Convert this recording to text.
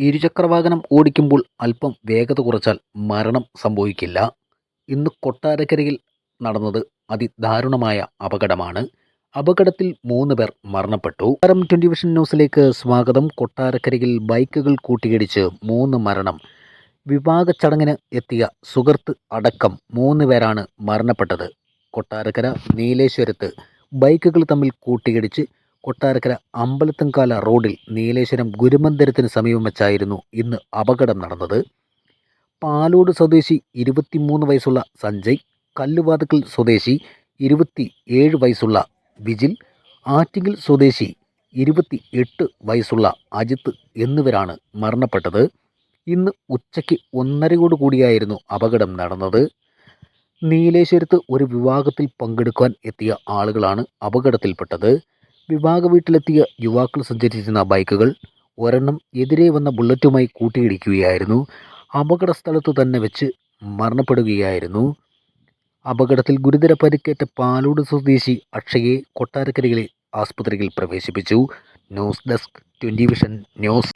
ഇരുചക്രവാഹനം ഓടിക്കുമ്പോൾ അല്പം വേഗത കുറച്ചാൽ മരണം സംഭവിക്കില്ല. ഇന്ന് കൊട്ടാരക്കരയിൽ നടന്നത് അതിദാരുണമായ അപകടമാണ്. അപകടത്തിൽ മൂന്ന് പേർ മരണപ്പെട്ടു. കാരം ട്വന്റി വിഷൻ ന്യൂസിലേക്ക് സ്വാഗതം. കൊട്ടാരക്കരയിൽ ബൈക്കുകൾ കൂട്ടിയിടിച്ച് മൂന്ന് മരണം. വിവാഹ ചടങ്ങിന് എത്തിയ സുഹൃത്ത് അടക്കം മൂന്ന് പേരാണ് മരണപ്പെട്ടത്. കൊട്ടാരക്കര നീലേശ്വരത്ത് ബൈക്കുകൾ തമ്മിൽ കൂട്ടിയിടിച്ച് കൊട്ടാരക്കര അമ്പലത്തുംകാല റോഡിൽ നീലേശ്വരം ഗുരുമന്ദിരത്തിന് സമീപം വെച്ചായിരുന്നു ഇന്ന് അപകടം നടന്നത്. പാലോട് സ്വദേശി ഇരുപത്തിമൂന്ന് വയസ്സുള്ള സഞ്ജയ് കല്ലുവാതുക്കൽ സ്വദേശി ഇരുപത്തി ഏഴ് വയസ്സുള്ള വിജിൽ ആറ്റിങ്ങൽ സ്വദേശി ഇരുപത്തി എട്ട് വയസ്സുള്ള അജിത്ത് എന്നിവരാണ് മരണപ്പെട്ടത്. ഇന്ന് ഉച്ചയ്ക്ക് ഒന്നരയോട് കൂടിയായിരുന്നു അപകടം നടന്നത്. നീലേശ്വരത്ത് ഒരു വിവാഹത്തിൽ പങ്കെടുക്കാൻ എത്തിയ ആളുകളാണ് അപകടത്തിൽപ്പെട്ടത്. വിവാഹ വീട്ടിലെത്തിയ യുവാക്കൾ സഞ്ചരിച്ചിരുന്ന ബൈക്കുകൾ ഒരെണ്ണം എതിരെ വന്ന ബുള്ളറ്റുമായി കൂട്ടിയിടിക്കുകയായിരുന്നു. അപകട സ്ഥലത്തു തന്നെ വെച്ച് മരണപ്പെടുകയായിരുന്നു. അപകടത്തിൽ ഗുരുതര പരിക്കേറ്റ പാലോട് സ്വദേശി അക്ഷയെ കൊട്ടാരക്കരയിലെ ആസ്പത്രിയിൽ പ്രവേശിപ്പിച്ചു. News desk twenty vision news.